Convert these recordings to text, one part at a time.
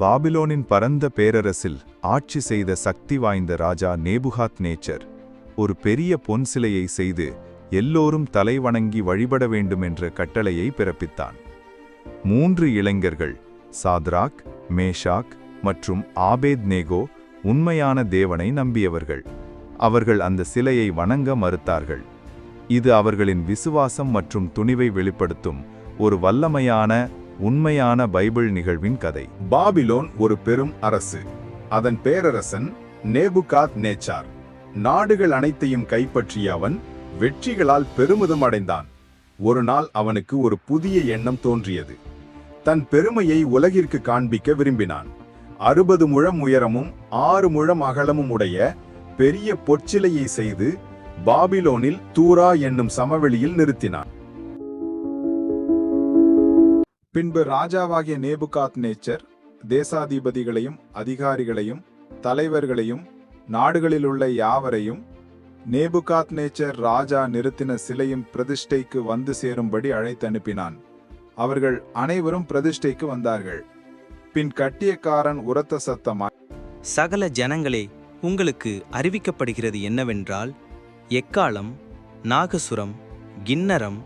பாபிலோனின் பரந்த பேரரசில் ஆட்சி செய்த சக்தி வாய்ந்த ராஜா நேபுகாத் நேச்சர் ஒரு பெரிய பொன் சிலையை செய்து எல்லோரும் தலைவணங்கி வழிபட வேண்டும் என்ற கட்டளையை பிறப்பித்தான். மூன்று இளைஞர்கள் சாத்ராக் மேஷாக் மற்றும் ஆபேத் நேகோ உண்மையான தேவனை நம்பியவர்கள். அவர்கள் அந்த சிலையை வணங்க மறுத்தார்கள். இது அவர்களின் விசுவாசம் மற்றும் துணிவை வெளிப்படுத்தும் ஒரு வல்லமையான உண்மையான பைபிள் நிகழ்வின் கதை. பாபிலோன் ஒரு பெரும் அரசு. அதன் பேரரசன் நேபுகாத் நேச்சார் நாடுகள் அனைத்தையும் கைப்பற்றிய அவன் வெற்றிகளால் பெருமிதம் அடைந்தான். ஒரு நாள் அவனுக்கு ஒரு புதிய எண்ணம் தோன்றியது. தன் பெருமையை உலகிற்கு காண்பிக்க விரும்பினான். அறுபது முழம் உயரமும் ஆறு முழம் அகலமும் உடைய பெரிய பொற்சிலையை செய்து பாபிலோனில் தூரா என்னும் சமவெளியில் நிறுத்தினான். பின்பு ராஜாவாகிய நேபுகாத் நேச்சர் தேசாதிபதிகளையும் அதிகாரிகளையும் தலைவர்களையும் நாடுகளில் உள்ள யாவரையும் நேபுகாத் நேச்சர் ராஜா நிறுத்தின சிலையின் பிரதிஷ்டைக்கு வந்து சேரும்படி அழைத்தனுப்பினான் அவர்கள் அனைவரும் பிரதிஷ்டைக்கு வந்தார்கள். பின் கட்டியக்காரன் உரத்த சத்தமாய் சகல ஜனங்களே உங்களுக்கு அறிவிக்கப்படுகிறது என்னவென்றால் எக்காலம் நாகசுரம் கிண்ணரம்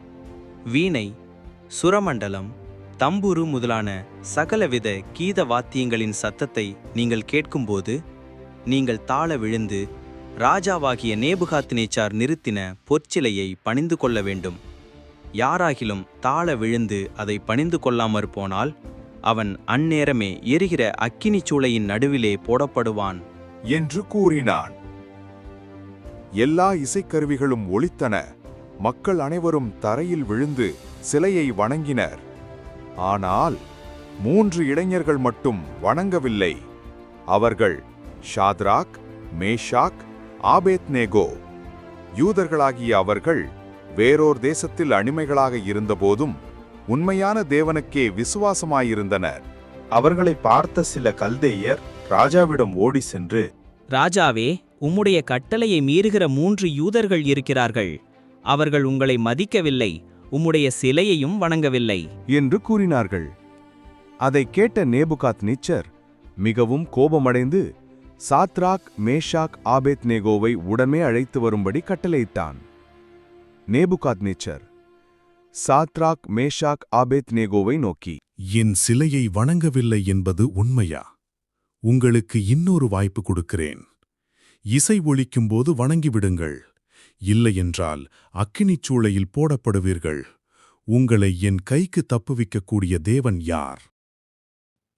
வீணை சுரமண்டலம் தம்புரு முதலான சகலவித கீத வாத்தியங்களின் சத்தத்தை நீங்கள் கேட்கும்போது நீங்கள் தாழ விழுந்து ராஜாவாகிய நேபுகாத்தினேச்சார் நிறுத்தின பொற்சிலையை பணிந்து கொள்ள வேண்டும். யாராகிலும் தாழ விழுந்து அதை பணிந்து கொள்ளாமற் போனால் அவன் அந்நேரமே எரிகிற அக்கினி சூளையின் நடுவிலே போடப்படுவான். என்று கூறினான். எல்லா இசைக்கருவிகளும் ஒலித்தன. மக்கள் அனைவரும் தரையில் விழுந்து சிலையை வணங்கினர். ஆனால் மூன்று இளைஞர்கள் மட்டும் வணங்கவில்லை. அவர்கள் ஷாத்ராக் மேஷாக் ஆபேத்நேகோ. யூதர்களாகிய அவர்கள் வேறோர் தேசத்தில் அடிமைகளாக இருந்தபோதும் உண்மையான தேவனுக்கே விசுவாசமாயிருந்தனர். அவர்களை பார்த்த சில கல்தேயர் ராஜாவிடம் ஓடி சென்று ராஜாவே உம்முடைய கட்டளையை மீறுகிற மூன்று யூதர்கள் இருக்கிறார்கள். அவர்கள் உங்களை மதிக்கவில்லை. உம்முடைய சிலையையும் வணங்கவில்லை. என்று கூறினார்கள். அதைக் கேட்ட நேபுகாத் நிச்சர் மிகவும் கோபமடைந்து சாத்ராக் மேஷாக் ஆபேத் நேகோவை உடனே அழைத்து வரும்படி கட்டளையிட்டான். நேபுகாத் நிச்சர் சாத்ராக் மேஷாக் ஆபேத் நேகோவை நோக்கி என் சிலையை வணங்கவில்லை என்பது உண்மையா? உங்களுக்கு இன்னொரு வாய்ப்பு கொடுக்கிறேன். இசை ஒலிக்கும்போது வணங்கிவிடுங்கள். இல்லையென்றால் அக்கினிச் சூளையில் போடப்படுவீர்கள். உங்களை என் கைக்கு தப்புவிக்கக்கூடிய தேவன் யார்?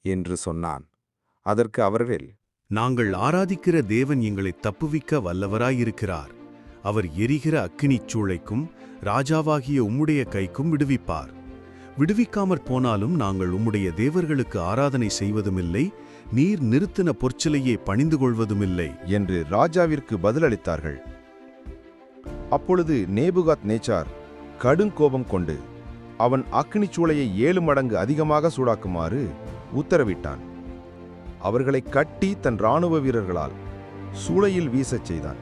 என்று சொன்னான். அதற்கு அவர்கள் நாங்கள் ஆராதிக்கிற தேவன் எங்களை தப்புவிக்க வல்லவராயிருக்கிறார். அவர் எரிகிற அக்கினிச் சூளைக்கும் ராஜாவாகிய உம்முடைய கைக்கும் விடுவிப்பார். விடுவிக்காமற் போனாலும் நாங்கள் உம்முடைய தேவர்களுக்கு ஆராதனை செய்வதுமில்லை நீர் நிறுத்தின பொற்சிலையே பணிந்து கொள்வதுமில்லை என்று ராஜாவிற்கு பதிலளித்தார்கள். அப்பொழுது நேபுகாத் நேச்சார் கடுங்கோபம் கொண்டு அவன் அக்னிச் சூளையை ஏழு மடங்கு அதிகமாக சூடாக்குமாறு உத்தரவிட்டான். அவர்களை கட்டி தன் இராணுவ வீரர்களால் சூளையில் வீசச் செய்தான்.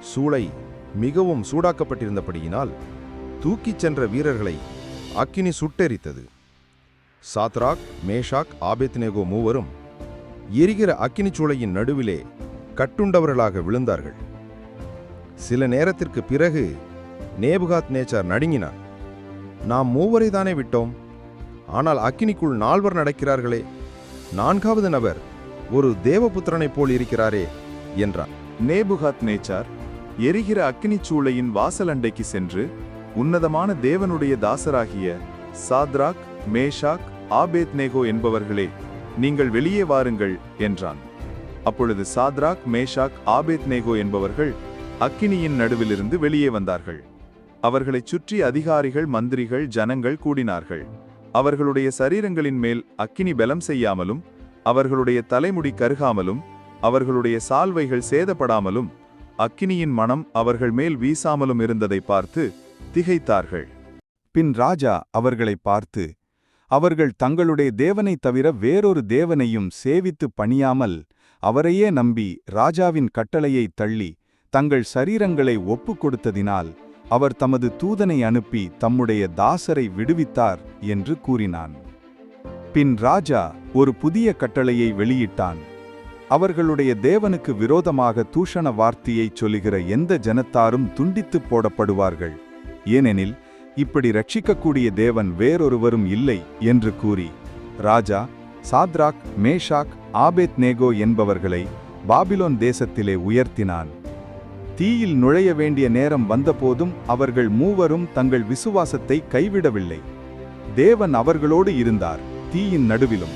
சூளை மிகவும் சூடாக்கப்பட்டிருந்தபடியினால் தூக்கிச் சென்ற வீரர்களை அக்கினி சுட்டெரித்தது. சாத்ராக் மேஷாக் ஆபேத்னேகோ மூவரும் எரிகிற அக்கினி சூளையின் நடுவிலே கட்டுண்டவர்களாக விழுந்தார்கள். சில நேரத்திற்கு பிறகு நேபுகாத் நேச்சார் நடுங்கினான் நாம் மூவரை தானே விட்டோம்? ஆனால் அக்கினிக்குள் நால்வர் நடக்கிறார்களே நான்காவது நபர் ஒரு தேவபுத்திரனைப் போல் இருக்கிறாரே என்றான். நேபுகாத் நேச்சார் எரிகிற அக்கினிச் சூளையின் வாசலண்டைக்கு சென்று உன்னதமான தேவனுடைய தாசராகிய சாத்ராக் மேஷாக் ஆபேத் நேகோ என்பவர்களே நீங்கள் வெளியே வாருங்கள் என்றான். அப்பொழுது சாத்ராக் மேஷாக் ஆபேத் நேகோ என்பவர்கள் அக்கினியின் நடுவிலிருந்து வெளியே வந்தார்கள். அவர்களைச் சுற்றி அதிகாரிகள் மந்திரிகள் ஜனங்கள் கூடினார்கள். அவர்களுடைய சரீரங்களின் மேல் அக்கினி பலம் செய்யாமலும் அவர்களுடைய தலைமுடி கருகாமலும் அவர்களுடைய சால்வைகள் சேதப்படாமலும் அக்கினியின் மனம் அவர்கள் மேல் வீசாமலும் இருந்ததை பார்த்து திகைத்தார்கள். பின் ராஜா அவர்களை பார்த்து அவர்கள் தங்களுடைய தேவனைத் தவிர வேறொரு தேவனையும் சேவித்து பணியாமல் அவரையே நம்பி ராஜாவின் கட்டளையை தள்ளி தங்கள் சரீரங்களை ஒப்புக் கொடுத்ததினால் அவர் தமது தூதனை அனுப்பி தம்முடைய தாசரை விடுவித்தார் என்று கூறினான். பின் ராஜா ஒரு புதிய கட்டளையை வெளியிட்டான். அவர்களுடைய தேவனுக்கு விரோதமாக தூஷண வார்த்தையைச் சொல்லுகிற எந்த ஜனத்தாரும் துண்டித்துப் போடப்படுவார்கள். ஏனெனில் இப்படி ரட்சிக்கக்கூடிய தேவன் வேறொருவரும் இல்லை என்று கூறி ராஜா சாத்ராக் மேஷாக் ஆபேத் நேகோ என்பவர்களை பாபிலோன் தேசத்திலே உயர்த்தினான். தீயில் நுழைய வேண்டிய நேரம் வந்தபோதும் அவர்கள் மூவரும் தங்கள் விசுவாசத்தை கைவிடவில்லை. தேவன் அவர்களோடு இருந்தார் தீயின் நடுவிலும்.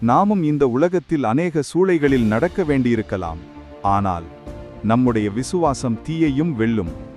நாமும் இந்த உலகத்தில் அநேக சூளைகளில் நடக்க வேண்டியிருக்கலாம். ஆனால் நம்முடைய விசுவாசம் தீயையும் வெல்லும்.